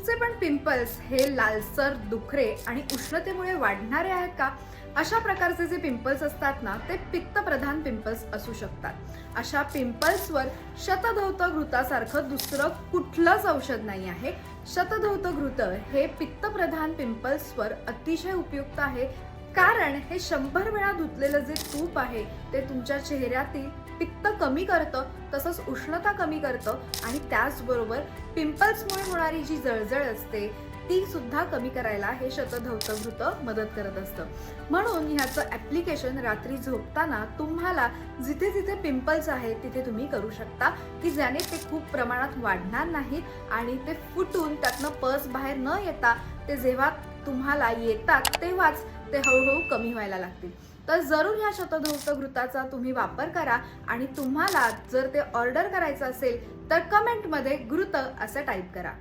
तुमचे पण पिंपल्स हे लालसर दुखरे आणि उष्णतेमुळे वाढणारे आहेत का? अशा प्रकारचे जे पिंपल्स असतात ना ते पित्तप्रधान पिंपल्स असू शकतात. अशा पिंपल्सवर शतधौत घृतासारखं दुसरं कुठलंच औषध नाही आहे. शतधौत घृत हे पित्तप्रधान पिंपल्सवर अतिशय उपयुक्त आहे. कारण हे शंभर वेळा धुतलेलं जे तूप आहे ते तुमच्या चेहऱ्यातील पित्त कमी करतं तसंच उष्णता कमी करतं आणि त्याचबरोबर पिंपल्समुळे होणारी जी जळजळ असते ती सुद्धा कमी करायला हे शतधौतघृत मदत करत असतं. म्हणून ह्याचं ऍप्लिकेशन रात्री झोपताना तुम्हाला जिथे जिथे पिंपल्स आहेत तिथे तुम्ही करू शकता की ज्याने ते खूप प्रमाणात वाढणार नाहीत आणि ते फुटून त्यातनं पस बाहेर न येता ते जेव्हा तुम्हाला येतात तेव्हाच ते हळूहळू कमी व्हायला लागतील. तर जरूर ह्या शतधोस्त घृताचा तुम्ही वापर करा आणि तुम्हाला जर ते ऑर्डर करायचं असेल तर कमेंटमध्ये घृत असं टाईप करा.